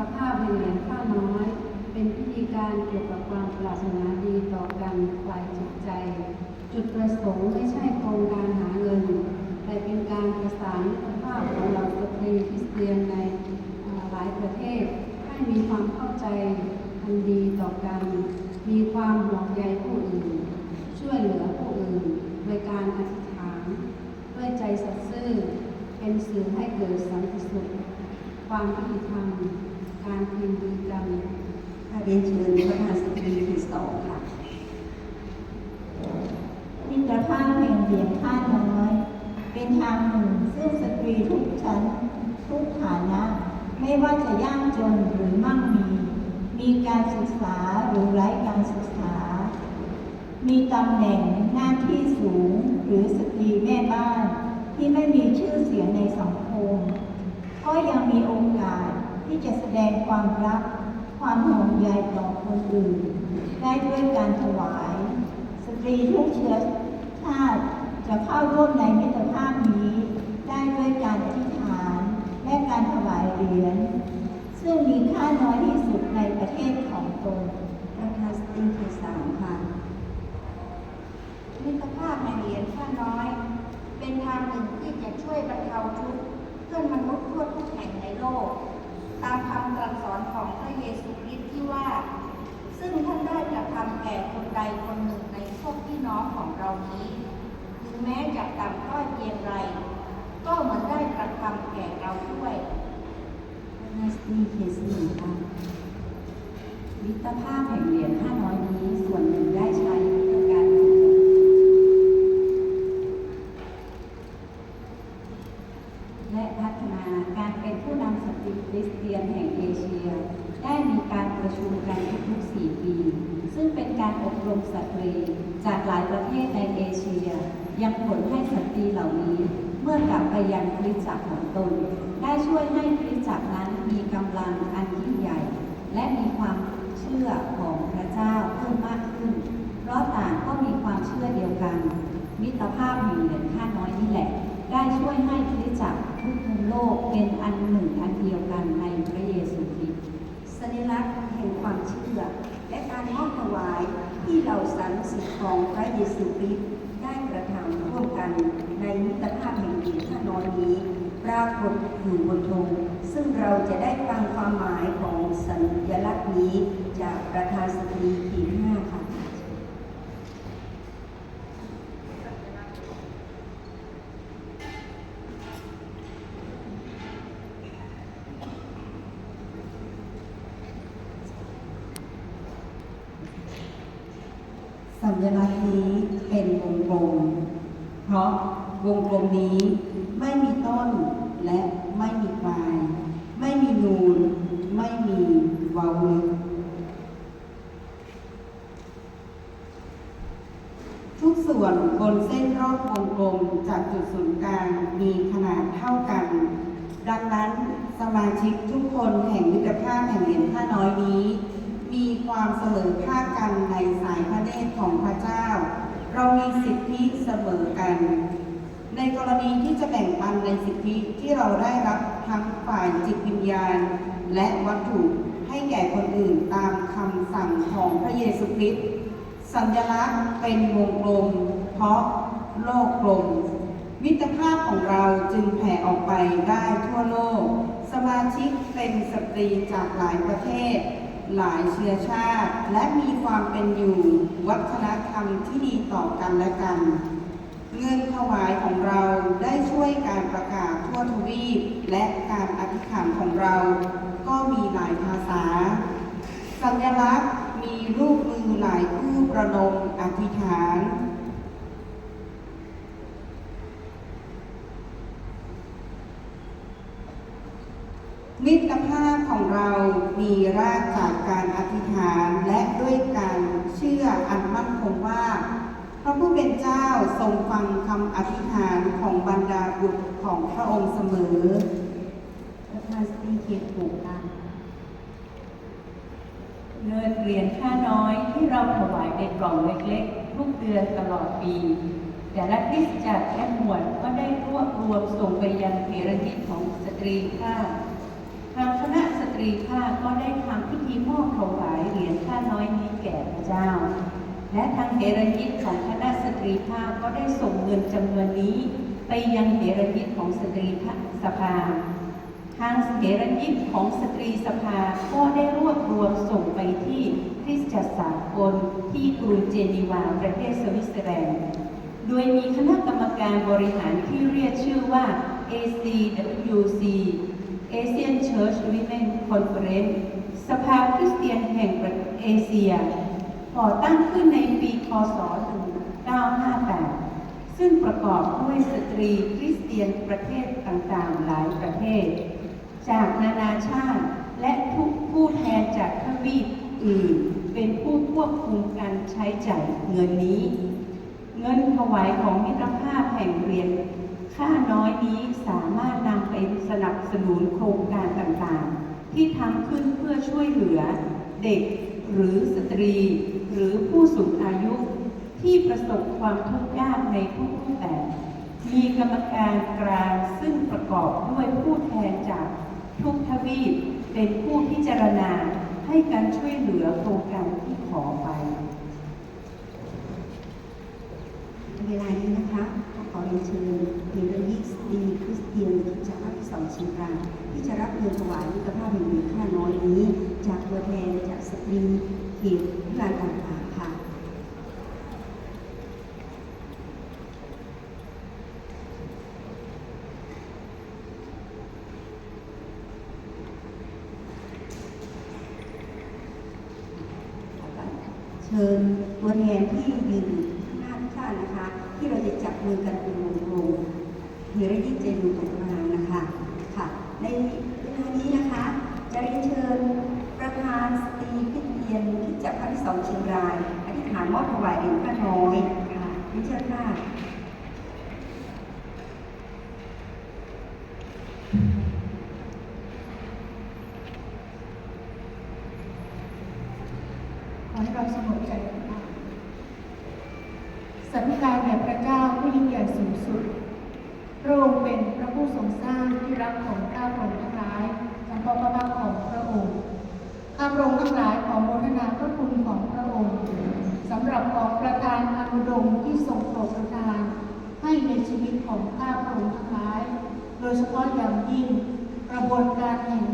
รภาพแห่งเหรียญข้าน้อย เป็นพิธีการเกี่ยวกับความปรารถนาดีต่อกันฝ่ายจิตใจ จุดประสงค์ไม่ใช่โครงการหาเงิน แต่เป็นการประสานมิตรภาพของเราสตรีคริสเตียนในหลายประเทศ ให้มีความเข้าใจอันดีต่อกัน มีความห่วงใยผู้อื่น ช่วยเหลือผู้อื่นโดยการอธิษฐานด้วยใจสัตย์ซื่อเป็นสื่อให้เกิดสันติสุขความยุติธรรม การคืนดีกัน ค่ะ เรียนเชิญประธานสตรีที่สองค่ะมิตรภาพแห่งเหรียญข้าน้อย เป็นทางหนึ่งซึ่งสตรีทุกชั้นทุกฐานะ ไม่ว่าจะยากจนหรือมั่งมี มีการศึกษาหรือไร้การศึกษา มีตำแหน่งหน้าที่สูงหรือสตรีแม่บ้าน ที่ไม่มีชื่อเสียงในสังคมก็ยังมีโอกาสที่จะแสดงความรัก ความห่วงใยต่อคนอื่น ได้ด้วยการถวาย สตรีทุกเชื้อชาติจะเข้าร่วมในมิตรภาพนี้ ได้ด้วยการอธิษฐาน และการถวายเหรียญซึ่งมีค่าน้อยที่สุดในประเทศของตนระธาสตรีที่สามค่ะมิตรภาพแห่งเหรียญข้าน้อย เป็นทางหนึ่งที่จะช่วยบรรเทาทุกข์เพื่อนมนุษย์ทั่วทุกแห่งในโลก ตามคำสอนของพระเยซูคริสต์ที่ว่า ซึ่งท่านได้กระทำแก่คนใดคนหนึ่งในพวกพี่น้องของเรานี้ถึงแม้จะต่ำต้อยเพียงไร ก็เหมือนได้กระทำแก่เราด้วยประธานสตรีที่สี่ค่ะมิตรภาพแห่งเหรียญห้าน้อยนี้ส่วนหนึ่งได้ใช้เพื่อการกุศลและพัฒนาการเป็นผู้นำสตรีคริสเตียนแห่งเอเชีย ได้ มีการประชุมกันทุกๆ 4 ปี ซึ่งเป็นการอบรมสตรีจากหลายประเทศในเอเชีย ยังผลให้สตรีเหล่านี้ เมื่อกลับไปยังคริสตจักรของตน ได้ช่วยให้คริสตจักรนั้นมีกำลังอันยิ่งใหญ่ และมีความเชื่อของพระเจ้าเพิ่มมากขึ้น เพราะต่างก็มีความเชื่อเดียวกัน มิตรภาพแห่งเหรียญข้าน้อยนี่แหละ ได้ช่วยให้คริสตจักรทุกมุมโลกเป็นอันหนึ่งอันเดียวกันในพระเยซูคริสต์ สัญลักษณ์แห่งความเชื่อ และการมอบถวายที่ เราสรรสิทธิ์ของพระเยซูคริสต์ได้กระทำร่วมกันในมิตรภาพแห่งผีฆ่านอนนี้ ปรากฏอยู่บนธงซึ่งเราจะได้ฟังความหมายของสัญลักษณ์นี้จากประธานสตรีขีดห้าค่ะ สั ญลักษณ์นี้เป็นวงกลม เพราะวงกลมนี้ไม่มีต้นและไม่มีปลาย ไม่มีนูน ไม่มีเวาลึกทุกส่วนบนเส้นรอบวงกลมจากจุดศูนย์กลางมีขนาดเท่ากัน ดังนั้นสมาชิกทุกคนแห่งมิตรภาพแห่งเหรียญข้าน้อยนี้ มีความเสมอภาคกันในสายพระเนตรของพระเจ้า เรามีสิทธิเสมอกัน ในกรณีที่จะแบ่งปันในสิทธิที่เราได้รับทั้งฝ่ายจิตวิญญาณ และวัตถุให้แก่คนอื่นตามคำสั่งของพระเยซูคริสต์สัญลักษณ์เป็นวงกลม เพราะโลกกลม มิตรภาพของเราจึงแผ่ออกไปได้ทั่วโลก สมาชิกเป็นสตรีจากหลายประเทศ หลายเชื้อชาติ และมีความเป็นอยู่ วัฒนธรรมที่ดีต่อกันและกัน เงินถวายของเราได้ช่วยการประกาศทั่วทวีป และการอธิษฐานของเรา ก็มีหลายภาษา สัญลักษณ์มีรูปมือหลายคู่ประนมอธิษฐาน มิตรภาพของเรามีรากจากการอธิษฐานและด้วยการเชื่ออันมั่นคงว่า พระผู้เป็นเจ้าทรงฟังคำอธิษฐานของบรรดาบุตรของพระองค์เสมอประธาสตีเขียนถูกค่ะเงินเหรียญค่าน้อยที่เราถวายในกล่องเล็กๆ ทุกเดือนตลอดปี แต่ละคริสตจักรและหมวดก็ได้รวบรวมส่งไปยังเพรกิจของสตรีข้า รีรีภาคก็ได้ทำพิธีมอบถวายเหรียญข้าน้อยนี้แก่พระเจ้า และทางเฮรยิตของคณะสตรีภาคก็ได้ส่งเงินจำนวนนี้ ไปยังเฮรยิตของสตรีสภา ทางเฮรยิตของสตรีสภาก็ได้รวบรวมส่งไปที่คริสตจักรสากลที่กรุงเจนีวาประเทศสวิตเซอร์แลนด์ โดยมีคณะกรรมการบริหารที่เรียกชื่อว่า ACWC Asian Church Women Conference สภาคริสเตียนแห่งประเอเชียก่อตั้งขึ้นในปีคศ 1958 ซึ่งประกอบด้วยสตรีคริสเตียนประเทศต่างๆ หลายประเทศ จากนานาชาติและทุกผู้แทนจากทวีปอื่น เป็นผู้ควบคุมการใช้จ่ายเงินนี้ เงินถวายของมิตรภาพแห่งเรียน ค่าน้อยนี้สามารถนำไปสนับสนุนโครงการต่างๆ ที่ทำขึ้นเพื่อช่วยเหลือเด็กหรือสตรี หรือผู้สูงอายุที่ประสบความทุกข์ยากในทุกรูปแบบ มีกรรมการกลางซึ่งประกอบด้วยผู้แทนจากทุกทวีปเป็นผู้พิจารณาให้การช่วยเหลือโครงการที่ขอไป เวลานี้นะคะก็ขอเรียนเชิญเฮเรยิสตีคริสเตียนจากภาคที่สองเชียงรายที่จะรับ เงินถวายมิตรภาพแห่งเหรียญค่าน้อยนี้ จากตัวแทนจากสตรีเขตพิการต่างๆค่ะเชิญตัวแทนที่ยืนอยู่ข้างหน้าทุกท่านนะคะ ที่เราจะจับมือกันเป็นวงกลมเฮรยิเจนูตรงกลางนะคะค่ะ ในเวลานี้นะคะ จะเรียนเชิญประธานสตรีคริสเตียนที่จากภาคที่สองเชียงรายอธิษฐานมอบถวายเหรียญข้าน้อยค่ะเรียนเชิญค่ะ ขอให้เรา สงบใจกันบ้างสรรการแด่พระเจ้าผู้ยิ่งใหญ่สูงสุด พระองค์เป็นพระผู้ทรงสร้างที่รักของข้าพระองค์ทั้งหลายจำพระพระพักของพระองค์ ข้าพระองค์ทั้งหลายขอโมทนาพระคุณของพระองค์สำหรับของประทานอนุดมที่ทรงโปรดประทาน ให้ในชีวิตของข้าพระองค์ทั้งหลาย โดยเฉพาะอย่างยิ่งกระบวนการแห่ง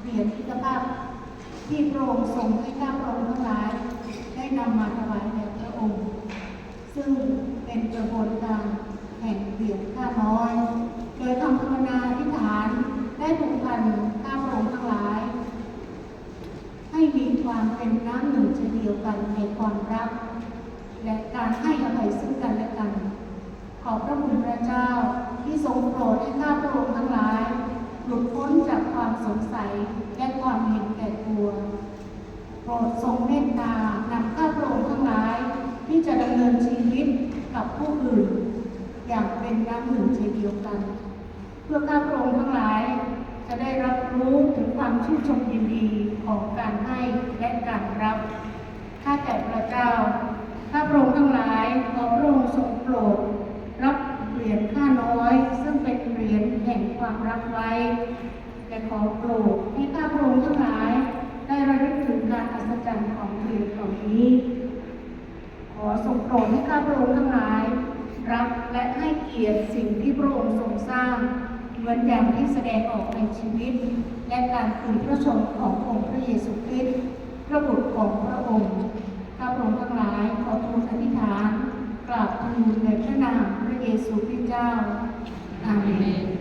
เหรียญพิกภาพที่พระองค์ทรงให้ข้าพระองค์ทั้งหลาย นำมาถวายแด่พระองค์ ซึ่งเป็นกระบวนการแห่งเหรียญข้าน้อย โดยคำภาวนาอธิษฐานได้ผูกพันข้าพระองค์ทั้งหลาย ให้มีความเป็นน้ำหนึ่งใจเดียวกันในความรัก และการให้อภัยซึ่งกันและกัน ขอพระคุณพระเจ้าที่ทรงโปรดให้ข้าพระองค์ทั้งหลาย หลุดพ้นจากความสงสัยและความเห็นแก่ตัว โปรดทรงเมตตานำข้าพระองค์ทั้งหลาย ที่จะดำเนินชีวิตกับผู้อื่น อย่างเป็นน้ำหนึ่งใจเดียวกัน เพื่อข้าพระองค์ทั้งหลาย จะได้รับรู้ถึงความชื่นชมยินดีของการให้และการรับข้าแต่พระเจ้าข้าพระองค์ทั้งหลายขอพระองค์ทรงโปรด รับเหรียญค่าน้อย ซึ่งเป็นเหรียญแห่งความรักไว้และขอโปรดให้ข้าพระองค์ทั้งหลาย หัศจรรย์ของเรียญเหล่านี้ ขอทรงโปรดให้ข้าพระองค์ทั้งหลาย รับและให้เกียรติสิ่งที่พระองค์ทรงสร้าง เหมือนอย่างที่แสดงออกในชีวิต และการคืนพระชนขององค์พระเยซูคริสต์พระบุตรของพระองค์ข้าพระองค์ทั้งหลายขอทูลอธิษฐานกราบทูลในพระนามพระเยซูคริสต์เจ้าอาเมน